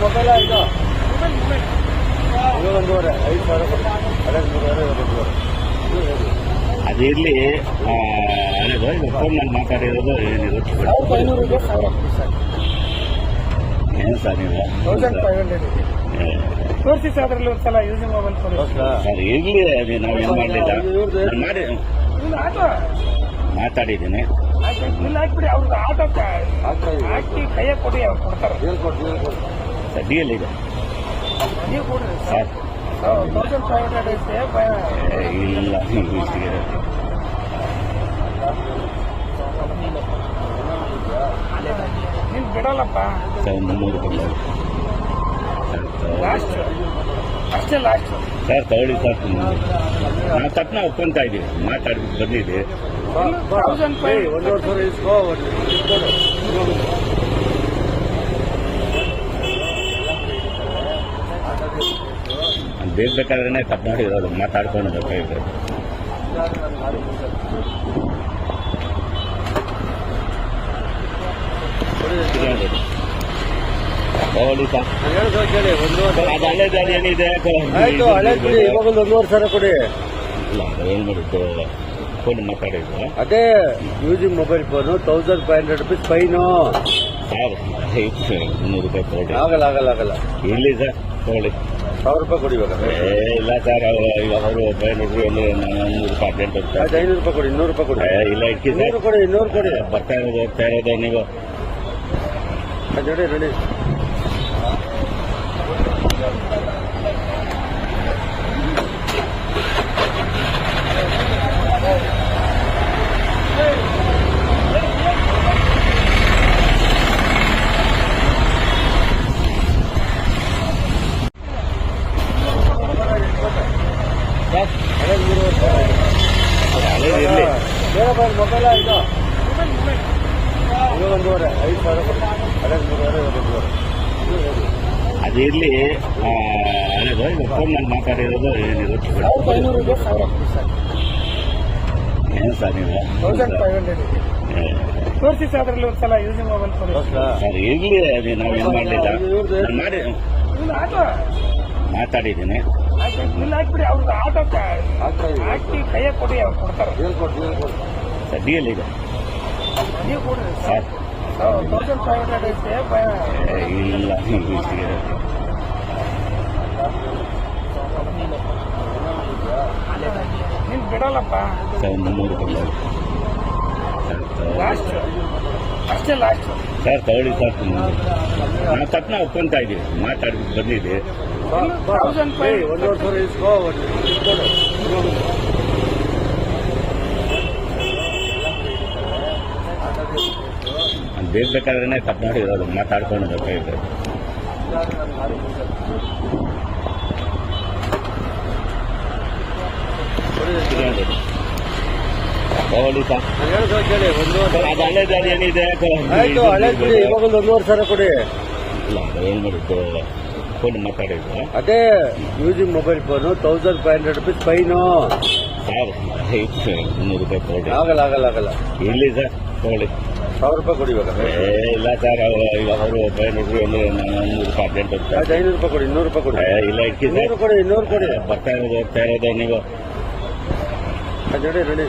Mobile ಇದು ಐದು phone ಮಾತಾಡಿರೋದು ಏನಿದೆ ಏನು ಸರ್ ನೀವು ತೌಸಂಡ್ ಫೈವ್ ಹಂಡ್ರೆಡ್ ಸರ್ ಅದರಲ್ಲಿ ಒಂದು ಸಲ ಯೂಸ್ ಮೊಬೈಲ್ ಸರ್, ಇರಲಿ, ಅದು ನಾವು ಏನು ಮಾಡಲಿಲ್ಲ. ಮಾಡಿ ಮಾತಾಡಿದ್ದೀನಿ. ಹಾಕಿ ಕೈಯಾಗ ಕೊಡಿ ಅವ್ರು ಕೊಡ್ತಾರೆ. ಇದೆ. ನೀವು ಕೊಡ್ರಿ. ಸರ್ ತೌಸಂಡ್ ಫೈವ್ ಹಂಡ್ರೆಡ್ ಐತೆ ಏ, ಇಲ್ಲ ಇಷ್ಟಿಗೆ ನೀನು ಬಿಡಲ್ಲಪ್ಪ. ಸರ್ ಮುನ್ನೂರು ಲಾಸ್ಟ್ ಅಷ್ಟೇ ಲಾಸ್ಟ್ ಸರ್ ತಗೊಳ್ಳಿ ಸರ್ ನಾವು ತಪ್ಪನ ಒಪ್ಕೊಂತ ಇದ್ದೀವಿ ಮಾತಾಡ್ಬಿಟ್ಟು ಬಂದಿದ್ದೆ. ತೌಸಂಡ್ ಫೈವ್ ಒಂದೂವರೆ ಸಾವಿರ ಇಸ್ಕೋ ಅದು ಬೇಕಾದ್ರೆ ತಪ್ಪು ಮಾಡಿರೋದು ಮಾತಾಡ್ಕೊಂಡು ಅದು ಹಳೆ ದಾರಿ ಏನಿದೆ ಆಯ್ತು ಹಳೆ ಕೊಡಿ ಇವಾಗ ಒಂದು ಒಂದೂವರೆ ಸಾವಿರ ಕೊಡಿ. ಇಲ್ಲ ಏನು ಮಾಡಿದ್ದು? ಫೋನ್ ಮಾತಾಡಿದ್ರು. ಅದೇ using mobile phone thousand five hundred rupees fine. Sir ಐತೆ ಮುನ್ನೂರು ರೂಪಾಯಿ ತಗೊಳ್ಳಿ. ಆಗಲ್ಲ ಆಗಲ್ಲ ಆಗಲ್ಲ. ಇಲ್ಲಿ ಸರ್ ತಗೊಳ್ಳಿ. ಸಾವಿರ ರೂಪಾಯಿ ಕೊಡಿ ಇವಾಗ. ಏ ಇಲ್ಲ ಸರ್ ಅವರು ಇವಾಗ ಅವರು ನೋಡ್ರಿ ಒಂದು ನೂರು ರೂಪಾಯಿ ಹೋಗ್ತಾರೆ ಆಯ್ತು ಐನೂರು ರೂಪಾಯಿ ಕೊಡಿ ಇನ್ನೂರು ರೂಪಾಯಿ ಕೊಡಿ. ಏ, ಇಲ್ಲ ಇಟ್ಕಿ ಇನ್ನೂರು ಕೊಡಿ ಇನ್ನೂರು ಕೊಡಿ. ಬರ್ತಾ ಇರೋದು ಹೋಗ್ತಾ ಇರೋದು ನೀವು. ನೋಡಿ ನೋಡಿ ಮೊಬೈಲ ಏಳೊಂದೂವರೆ ಐದು ಮೂರುವರೆ ಏಳೊಂದೂವರೆ ಅದು ಇರಲಿ ಹಳೇದು ಈಗ ಫೋನ್ ಮಾಡಿ ಮಾತಾಡಿರೋದು ಏನಿರುತ್ತೆ ಏನು ಸರ್ ನೀವು? ತೌಸಂಡ್ ಫೈವ್ ಹಂಡ್ರೆಡ್ ತೋರಿಸಿ ಸರ್ ಅದರಲ್ಲಿ ಒಂದ್ಸಲ ಯೂಸ್ ಮೊಬೈಲ್ ಸರ್ ಇರಲಿ, ಅದೇ, ನಾವು ಏನು ಮಾಡಲಿಲ್ಲ. ಮಾಡಿ ಮಾತಾಡಿದ್ದೀನಿ. ಇಲ್ಲ ಹಾಕ್ಬಿಡಿ ಅವ್ರಿಗೆ ಆಟೋ ಹಾಕಿ ಕೈಯ ಕೊಡಿ ಅವ್ರು ಕೊಡ್ತಾರೆ. ಸರ್ ಡಿ ಎಲ್ ಇದೆ. ನೀವು ಕೊಡ್ರಿ ಸರ್. ತೌಸಂಡ್ ಫೈವ್ ಹಂಡ್ರೆಡ್ ಐತೆ ಇಲ್ಲ ನೀನು ಬಿಡಲ್ಲಪ್ಪ. ಸರ್ ಮುನ್ನೂರು ಲಾಸ್ಟ್ ಅಷ್ಟೇ ಲಾಸ್ಟ್ ಸರ್ ತಗೊಳ್ಳಿ ಸರ್ ನಾವು ತಪ್ಪನ ಒಪ್ಕೊಂತ ಇದ್ದೀವಿ ಮಾತಾಡ್ಬಿಟ್ಟು ಬಂದಿದ್ದೆ. ತೌಸಂಡ್ ಫೈವ್ ಬೇಕಾದ್ರೆ ತಪ್ಪು ಮಾಡಿರೋದು ಮಾತಾಡ್ಕೊಂಡು ಬೇಕಾಗಿದೆ ಹಳೆ ದಾರಿ ಏನಿದೆ? ಆಯ್ತು ಹಳೆ ಕೊಡಿ ಇವಾಗ ಒಂದು ಒಂದೂವರೆ ಸಾವಿರ ಕೊಡಿ. ಇಲ್ಲ ಏನು ಮಾಡಿದ್ದು? ಫೋನ್ ಮಾತಾಡಿದ್ರು ಅದೇ using mobile phone thousand five hundred rupees fine sir ಐತೆ ಮುನ್ನೂರು ರೂಪಾಯಿ ತಗೊಳ್ಳಿ. ಆಗಲ್ಲ ಆಗಲ್ಲ ಆಗಲ್ಲ. ಇಲ್ಲಿ ಸರ್ ತಗೊಳ್ಳಿ. ಸಾವಿರ ರೂಪಾಯಿ ಕೊಡಿ ಇವಾಗ. ಏ ಇಲ್ಲ ಸರ್ ಅವರು ಐನೂರು ಒಂದು ರೂಪಾಯಿ ಅರ್ಜೆಂಟ್ ಹೋಗ್ತಾರೆ ಐನೂರು ರೂಪಾಯಿ ಕೊಡಿ ಇನ್ನೂರು ರೂಪಾಯಿ ಕೊಡಿ. ಏ, ಇಲ್ಲ ಇಟ್ಕಿ ಸರ್. ಇನ್ನೂರು ಕೊಡಿ ಇನ್ನೂರು ಕೊಡಿ. ಬರ್ತಾ ಇರೋದು ಹೋಗ್ತಾ ಇರೋದು ನೀವು. ಆಯ್ತು ರೆಡಿ ರೆಡಿ